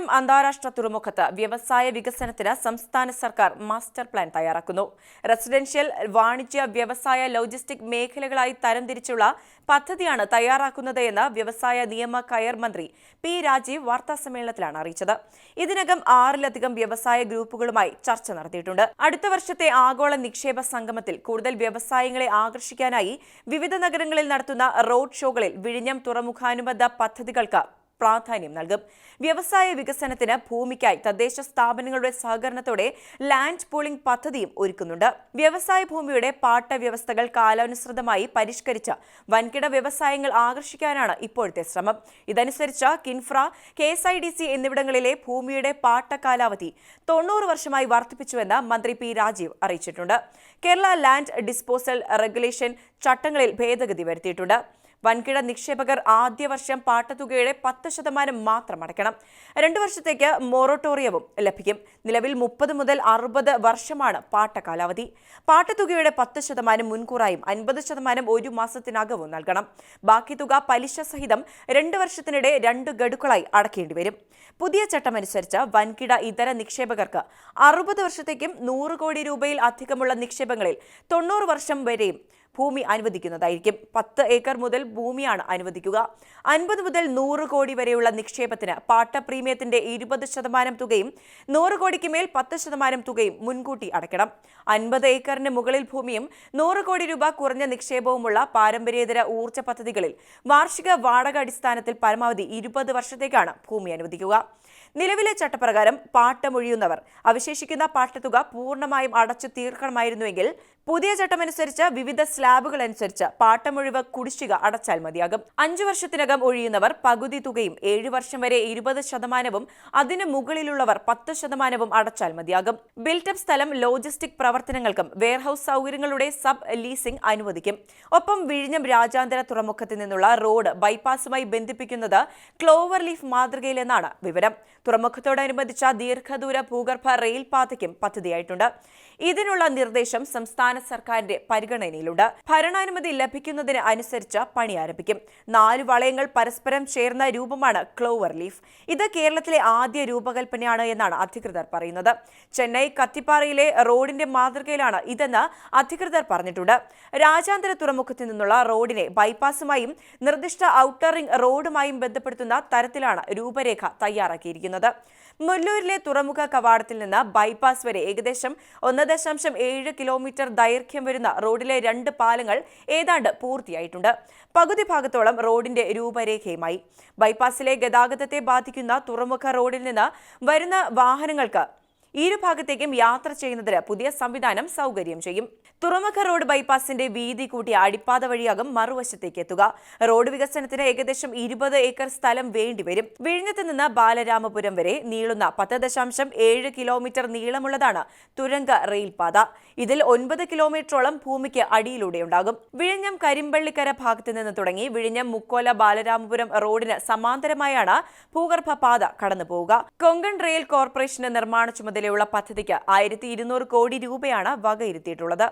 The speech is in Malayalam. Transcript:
വിഴിഞ്ഞം അന്താരാഷ്ട്ര തുറമുഖത്ത് വ്യവസായ വികസനത്തിന് സംസ്ഥാന സർക്കാർ മാസ്റ്റർ പ്ലാൻ തയ്യാറാക്കുന്നു. റെസിഡൻഷ്യൽ വാണിജ്യ വ്യവസായ ലോജിസ്റ്റിക് മേഖലകളായി തരംതിരിച്ചുള്ള പദ്ധതിയാണ് തയ്യാറാക്കുന്നത് എന്ന് വ്യവസായ നിയമ കയർ മന്ത്രി പി രാജീവ് വാർത്താസമ്മേളനത്തിലാണ് അറിയിച്ചത്. ഇതിനകം ആറിലധികം വ്യവസായ ഗ്രൂപ്പുകളുമായി ചർച്ച നടത്തിയിട്ടുണ്ട്. അടുത്ത വർഷത്തെ ആഗോള നിക്ഷേപ സംഗമത്തിൽ കൂടുതൽ വ്യവസായങ്ങളെ ആകർഷിക്കാനായി വിവിധ നഗരങ്ങളിൽ നടത്തുന്ന റോഡ് ഷോകളിൽ വിഴിഞ്ഞം തുറമുഖാനുബന്ധ പദ്ധതികൾക്ക് പ്രാധാന്യം നൽകും. വ്യവസായ വികസനത്തിന് ഭൂമിക്കായി തദ്ദേശ സ്ഥാപനങ്ങളുടെ സഹകരണത്തോടെ ലാൻഡ് പൂളിംഗ് പദ്ധതിയും ഒരുക്കുന്നുണ്ട്. വ്യവസായ ഭൂമിയുടെ പാട്ട വ്യവസ്ഥകൾ കാലാനുസൃതമായി പരിഷ്കരിച്ച വൻകിട വ്യവസായങ്ങൾ ആകർഷിക്കാനാണ് ഇപ്പോഴത്തെ ശ്രമം. ഇതനുസരിച്ച് KINFRA K S I D C എന്നിവിടങ്ങളിലെ ഭൂമിയുടെ പാട്ട കാലാവധി തൊണ്ണൂറ് വർഷമായി വർദ്ധിപ്പിച്ചുവെന്ന് മന്ത്രി പി രാജീവ് അറിയിച്ചിട്ടുണ്ട്. കേരള ലാൻഡ് ഡിസ്പോസൽ റെഗുലേഷൻ ചട്ടങ്ങളിൽ ഭേദഗതി വരുത്തിയിട്ടുണ്ട്. വൻകിട നിക്ഷേപകർ ആദ്യ വർഷം പാട്ടത്തുകയുടെ പത്ത് ശതമാനം മാത്രം അടയ്ക്കണം. രണ്ടു വർഷത്തേക്ക് മൊറട്ടോറിയവും ലഭിക്കും. നിലവിൽ മുപ്പത് മുതൽ അറുപത് വർഷമാണ് പാട്ട കാലാവധി പാട്ടത്തുകയുടെ പത്ത് ശതമാനം മുൻകൂറായും അൻപത് ശതമാനം ഒരു മാസത്തിനകവും നൽകണം. ബാക്കി തുക പലിശ സഹിതം രണ്ട് വർഷത്തിനിടെ രണ്ട് ഗഡുക്കളായി അടയ്ക്കേണ്ടി വരും. പുതിയ ചട്ടമനുസരിച്ച് വൻകിട ഇതര നിക്ഷേപകർക്ക് അറുപത് വർഷത്തേക്കും നൂറ് കോടി രൂപയിൽ അധികമുള്ള നിക്ഷേപങ്ങളിൽ തൊണ്ണൂറ് വർഷം വരെയും ഭൂമി അനുവദിക്കുന്നതായിരിക്കും. പത്ത് ഏക്കർ മുതൽ ഭൂമിയാണ് അനുവദിക്കുക. അൻപത് മുതൽ നൂറ് കോടി വരെയുള്ള നിക്ഷേപത്തിന് പാട്ട പ്രീമിയത്തിന്റെ ഇരുപത് ശതമാനം തുകയും നൂറ് കോടിക്ക് മേൽ പത്ത് ശതമാനം തുകയും മുൻകൂട്ടി അടയ്ക്കണം. അൻപത് ഏക്കറിന് മുകളിൽ ഭൂമിയും നൂറ് കോടി രൂപ കുറഞ്ഞ നിക്ഷേപവുമുള്ള പാരമ്പര്യേതര ഊർജ പദ്ധതികളിൽ വാർഷിക വാടക അടിസ്ഥാനത്തിൽ പരമാവധി ഇരുപത് വർഷത്തേക്കാണ് ഭൂമി അനുവദിക്കുക. നിലവിലെ ചട്ടപ്രകാരം പാട്ടമൊഴിയുന്നവർ അവശേഷിക്കുന്ന പാട്ടത്തുക പൂർണമായും അടച്ചു തീർക്കണമായിരുന്നുവെങ്കിൽ പുതിയ ചട്ടമനുസരിച്ച് വിവിധ സ്ലാബുകൾ അനുസരിച്ച് പാട്ടമൊഴിവ് കുടിശ്ശിക അടച്ചാൽ മതിയാകും. അഞ്ചു വർഷത്തിനകം ഒഴിയുന്നവർ പകുതി തുകയും ഏഴ് വർഷം വരെ ഇരുപത് ശതമാനവും അതിനു മുകളിലുള്ളവർ പത്ത് ശതമാനവും അടച്ചാൽ മതിയാകും. ബിൽറ്റപ്പ് സ്ഥലം ലോജിസ്റ്റിക് പ്രവർത്തനങ്ങൾക്കും വെയർഹൌസ് സൗകര്യങ്ങളുടെ സബ് ലീസിംഗ് അനുവദിക്കും. ഒപ്പം വിഴിഞ്ഞം രാജ്യാന്തര തുറമുഖത്തിൽ നിന്നുള്ള റോഡ് ബൈപ്പാസുമായി ബന്ധിപ്പിക്കുന്നത് ക്ലോവർ ലീഫ് മാതൃകയിലെന്നാണ് വിവരം. തുറമുഖത്തോടനുബന്ധിച്ച ദീർഘദൂര ഭൂഗർഭ റെയിൽ പാതയ്ക്കും പദ്ധതിയായിട്ടുണ്ട്. ഇതിനുള്ള നിർദ്ദേശം സംസ്ഥാന സർക്കാരിന്റെ പരിഗണനയിലുണ്ട്. ഭരണാനുമതി ലഭിക്കുന്നതിന് അനുസരിച്ച് പണി ആരംഭിക്കും. നാല് വളയങ്ങൾ പരസ്പരം ചേർന്ന രൂപമാണ് ക്ലോവർ ലീഫ്. ഇത് കേരളത്തിലെ ആദ്യ രൂപകൽപ്പനയാണ് എന്നാണ് അധികൃതർ പറയുന്നത്. ചെന്നൈ കത്തിപ്പാറയിലെ റോഡിന്റെ മാതൃകയിലാണ് ഇതെന്ന് അധികൃതർ പറഞ്ഞിട്ടുണ്ട്. രാജ്യാന്തര തുറമുഖത്തു നിന്നുള്ള റോഡിനെ ബൈപ്പാസുമായും നിർദ്ദിഷ്ട ഔട്ടർ റിംഗ് റോഡുമായും ബന്ധപ്പെടുത്തുന്ന തരത്തിലാണ് രൂപരേഖ തയ്യാറാക്കിയിരിക്കുന്നത്. മുല്ലൂരിലെ തുറമുഖ കവാടത്തിൽ നിന്ന് ബൈപ്പാസ് വരെ ഏകദേശം ഒന്ന് ദശാംശം ഏഴ് കിലോമീറ്റർ ദൈർഘ്യം വരുന്ന റോഡിലെ രണ്ട് പാലങ്ങൾ ഏതാണ്ട് പൂർത്തിയായിട്ടുണ്ട്. പകുതി ഭാഗത്തോളം റോഡിന്റെ രൂപരേഖയുമായി. ബൈപ്പാസിലെ ഗതാഗതത്തെ ബാധിക്കുന്ന തുറമുഖ റോഡിൽ നിന്ന് വരുന്ന വാഹനങ്ങൾക്ക് ഇരുഭാഗത്തേക്കും യാത്ര ചെയ്യുന്നതിന് പുതിയ സംവിധാനം സൗകര്യം ചെയ്യും. തുറമുഖ റോഡ് ബൈപ്പാസിന്റെ വീതി കൂട്ടിയ അടിപ്പാത വഴിയാകും മറുവശത്തേക്ക് എത്തുക. റോഡ് വികസനത്തിന് ഏകദേശം ഇരുപത് ഏക്കർ സ്ഥലം വേണ്ടിവരും. വിഴിഞ്ഞത്ത് നിന്ന് ബാലരാമപുരം വരെ നീളുന്ന പത്ത് ദശാംശം ഏഴ് കിലോമീറ്റർ നീളമുള്ളതാണ് തുരങ്ക റെയിൽപാത. ഇതിൽ ഒൻപത് കിലോമീറ്ററോളം ഭൂമിക്ക് അടിയിലൂടെ ഉണ്ടാകും. വിഴിഞ്ഞം കരിമ്പള്ളിക്കര ഭാഗത്ത് നിന്ന് തുടങ്ങി വിഴിഞ്ഞം മുക്കോല ബാലരാമപുരം റോഡിന് സമാന്തരമായാണ് ഭൂഗർഭ പാത കടന്നുപോവുക. കൊങ്കൺ റെയിൽ കോർപ്പറേഷന്റെ നിർമ്മാണ ചുമതലയുള്ള പദ്ധതിക്ക് ആയിരത്തി കോടി രൂപയാണ് വകയിരുത്തിയിട്ടുള്ളത്.